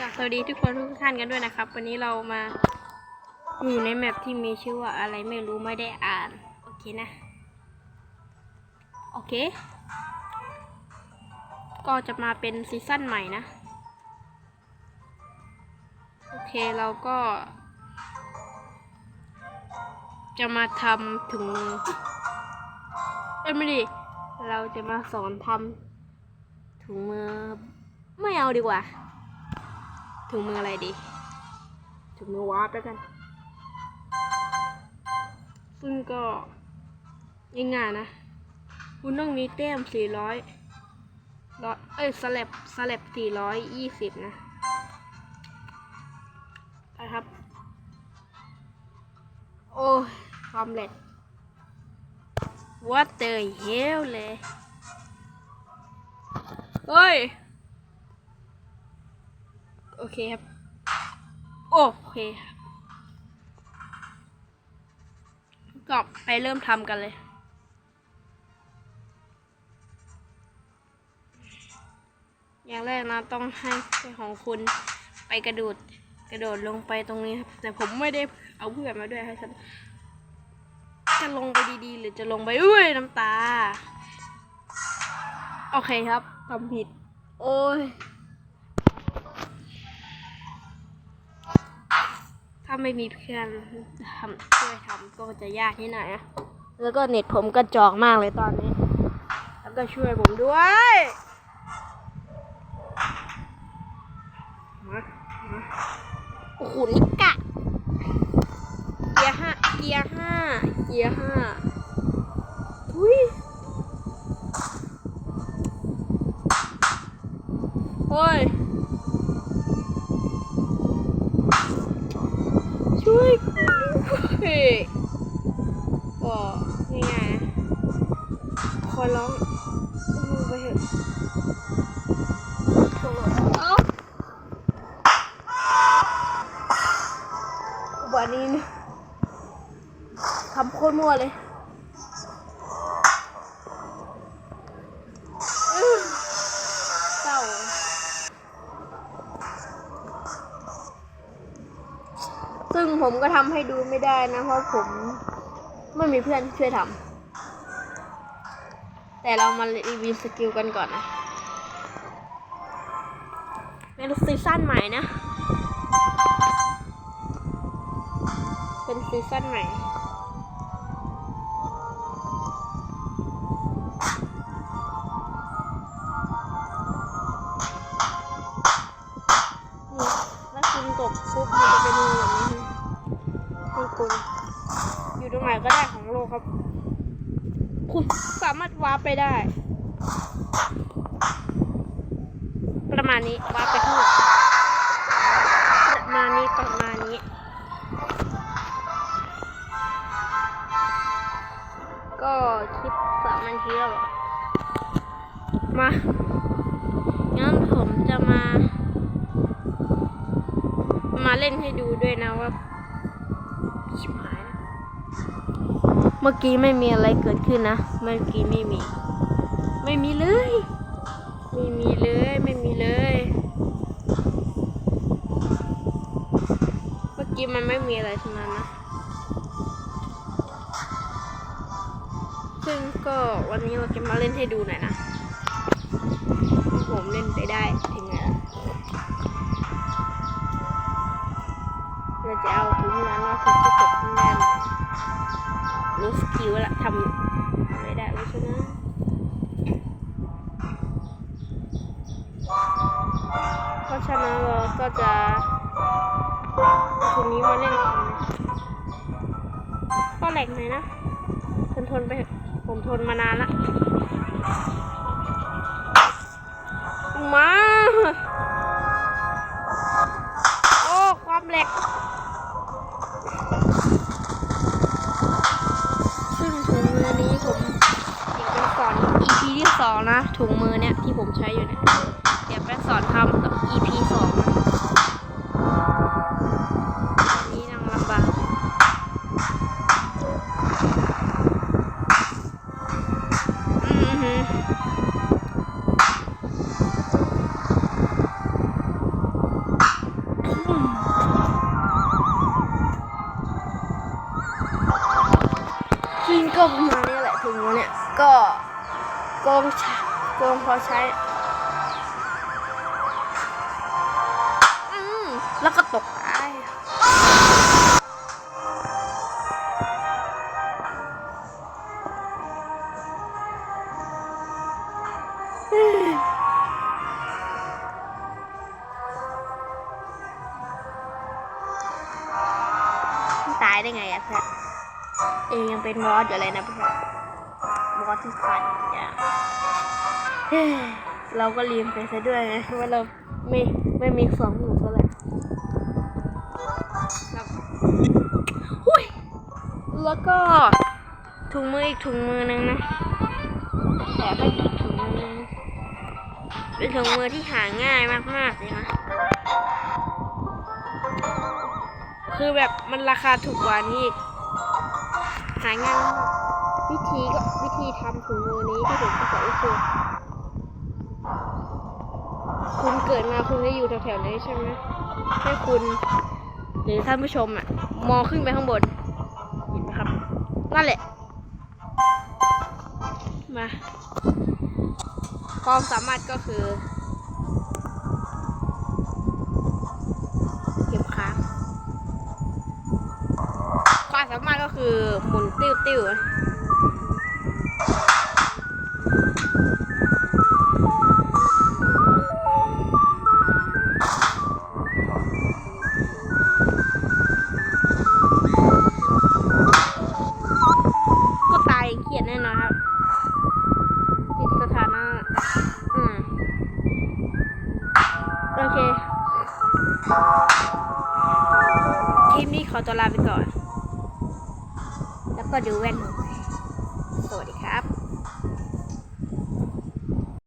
กับสวัสดีทุกคนทุกท่านกันด้วยนะครับ วันนี้เรามาอยู่ในแมปที่มีชื่อว่าอะไรไม่รู้ไม่ได้อ่าน โอเคนะ โอเค ก็จะมาเป็นซีซั่นใหม่นะ โอเคเราก็ จะมาทำถุงมือเอ้ยไม่ดิเราจะมาสอนทำถุงมือ ไม่เอาดีกว่า ถุงมืออะไรดี ถุงมือวาร์ปแล้วกัน ซึ่งก็ง่ายๆนะ คุณต้องมีแต้มสี่ร้อยร้อยเอ้ยสลับสลับสี่ร้อยยี่สิบนะนะครับ โอ้ความเร็ด What the hell เลย เฮ้ย เคครับ โอเคครับก็ไปเริ่มทำกันเลย อย่างแรกนะต้องให้ของคุณไปกระโดดกระโดดลงไปตรงนี้ครับ แต่ผมไม่ได้เอาเพื่อนมาด้วยให้ฉันจะลงไปดีๆ หรือจะลงไปอุ้ยน้ำตา โอเคครับทำผิด โอ้ยาไม่มีเพื่อนทำช่วยทำก็จะยากนิดหน่อยนะแล้วก็เน็ตผมกระจอกมากเลยตอนนี้ แล้วก็ช่วยผมด้วยมามาโอ้โหนี่กะเกียร์ห้าเกียร์ห้าเกียร์ห้าอุ้ยโอ้ย ด้วยก็ง่ายๆนะขอร้องมึงไปเถอะวันนี้นี่ยทำโคตรมั่วเลย ผมก็ทำให้ดูไม่ได้นะ เพราะผมไม่มีเพื่อนช่วยทำแต่เรามารีวิวสกิลกันก่อนนะเป็นซีซั่นใหม่นะ เป็นซีซั่นใหม่ ครับ คุณสามารถวาร์ปไปได้ ประมาณนี้วาร์ปไปข้างหลังประมาณนี้ประมาณนี้ ก็คลิปสามนาทีแล้วมางั้นผมจะมา มาเล่นให้ดูด้วยนะว่า มื่อกี้ไม่มีอะไรเกิดขึ้นนะ เมื่อกี้ไม่มี ไม่มีเลย ไม่มีเลย ไม่มีเลย เมื่อกี้มันไม่มีอะไรทั้งนั้นนะ ซึ่งก็วันนี้เราจะมาเล่นให้ดูหน่อยนะ ผมเล่นไปได้ถึงไหนแล้วเราจะเอาาสุดที่ตกข้างล่างรู้สกิลละทำไม่ได้เลยใช่ไหมเพราะฉะนั้นเราก็จะเอาถุงนี้มาเล่นกันก็แหลกหน่อยนะทนทนไปผมทนมานานละมา โอ้ ความแหลก ถุงมือเนี่ยที่ผมใช้อยู่เนี่ยเดี๋ยวไปสอนทำ EP สองนะอันนี้นังลำบากซึ่งก็ประมาณนี้แหละถุงมือเนี่ยก็กองฉาก ใช้อืมแล้วก็ตกตายตายได้ไงอะเพื่อนเองยังเป็นบอสอยู่เลยนะเพื่อนบอสที่ขันอย่าง เราก็ลืมไปซะด้วยนะว่าเราไม่ไม่มีสองหนูซะแล้วแล้วหุ้ยแล้วก็ถุงมืออีกถุงมือหนึงนะแถมให้อีกถุงมือนึงเป็นถุงมือที่หาง่ายมากๆเลยนะคือแบบมันราคาถูกกว่านี้อีกหาง่านวิธีก็วิธีทำถุงมือนี้ที่ผมจะบอกก็คือ คุณเกิดมาคุณจะอยู่แถวๆนี้ใช่ไหมให้คุณ หรือท่านผู้ชมอะมองขึ้นไปข้างบนเห็นไหมครับ นั่นแหละ มาความสามารถก็คือเก็บค้างความสามารถก็คือหมุนติ้วติ้ว โอเคทีมนี้ขอตัวลาไปก่อน แล้วก็ดูแว่นสวัสดีครับ